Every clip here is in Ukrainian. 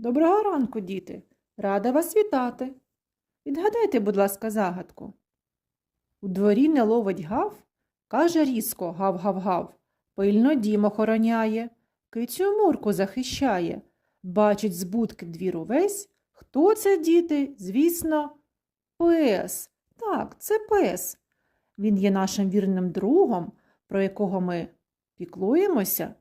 Доброго ранку, діти. Рада вас вітати. Відгадайте, будь ласка, загадку. У дворі не ловить гав, каже різко гав-гав-гав. Пильно дім охороняє, кицю мурку захищає. Бачить з будки двір увесь. Хто це, діти? Звісно, пес. Так, це пес. Він є нашим вірним другом, про якого ми піклуємося.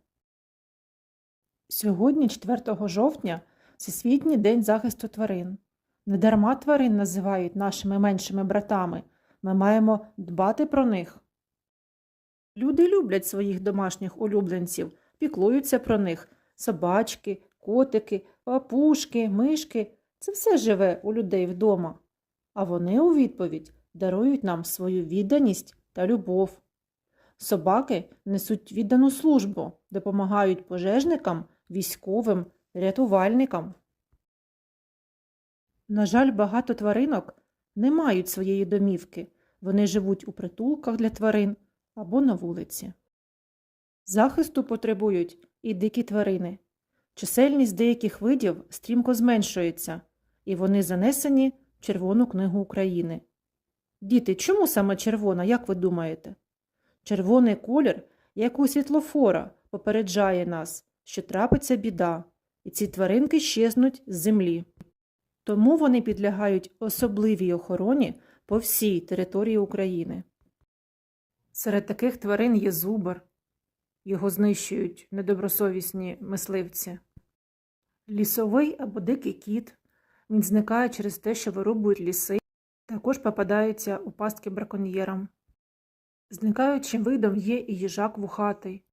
Сьогодні, 4 жовтня, Всесвітній день захисту тварин. Недарма тварин називають нашими меншими братами. Ми маємо дбати про них. Люди люблять своїх домашніх улюбленців, піклуються про них. Собачки, котики, папушки, мишки це все живе у людей вдома. А вони у відповідь дарують нам свою відданість та любов. Собаки несуть віддану службу, допомагають пожежникам, військовим, рятувальникам. На жаль, багато тваринок не мають своєї домівки. Вони живуть у притулках для тварин або на вулиці. Захисту потребують і дикі тварини. Чисельність деяких видів стрімко зменшується, і вони занесені в Червону книгу України. Діти, чому саме червона, як ви думаєте? Червоний колір, як у світлофора, попереджає нас, що трапиться біда, і ці тваринки щезнуть з землі. Тому вони підлягають особливій охороні по всій території України. Серед таких тварин є зубр. Його знищують недобросовісні мисливці. Лісовий або дикий кіт. Він зникає через те, що вирубують ліси, також попадаються у пастки браконьєрам. Зникаючим видом є і їжак вухатий.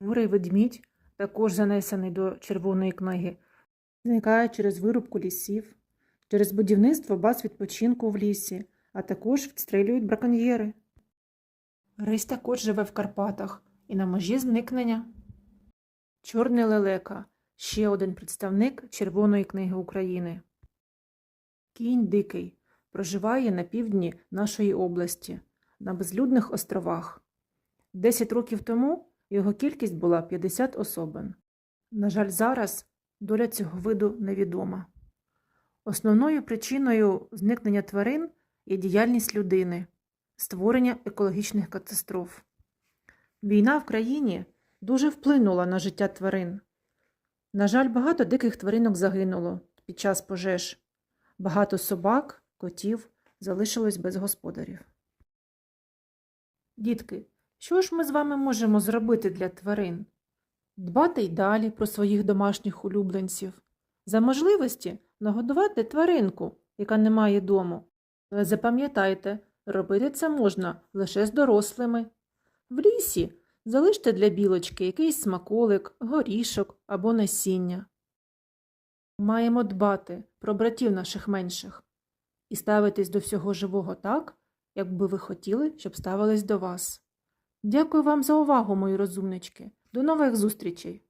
Бурий ведмідь, також занесений до Червоної книги, зникає через вирубку лісів, через будівництво баз відпочинку в лісі, а також відстрілюють браконьєри. Рись також живе в Карпатах і на межі зникнення. Чорний лелека ще один представник Червоної книги України. Кінь дикий проживає на півдні нашої області, на безлюдних островах. Десять років тому його кількість була 50 особин. На жаль, зараз доля цього виду невідома. Основною причиною зникнення тварин є діяльність людини, створення екологічних катастроф. Війна в країні дуже вплинула на життя тварин. На жаль, багато диких тваринок загинуло під час пожеж. Багато собак, котів залишилось без господарів. Дітки, що ж ми з вами можемо зробити для тварин? Дбати й далі про своїх домашніх улюбленців. За можливості нагодувати тваринку, яка не має дому. Але запам'ятайте, робити це можна лише з дорослими. В лісі залиште для білочки якийсь смаколик, горішок або насіння. Маємо дбати про братів наших менших і ставитись до всього живого так, як би ви хотіли, щоб ставились до вас. Дякую вам за увагу, мої розумнички. До нових зустрічей!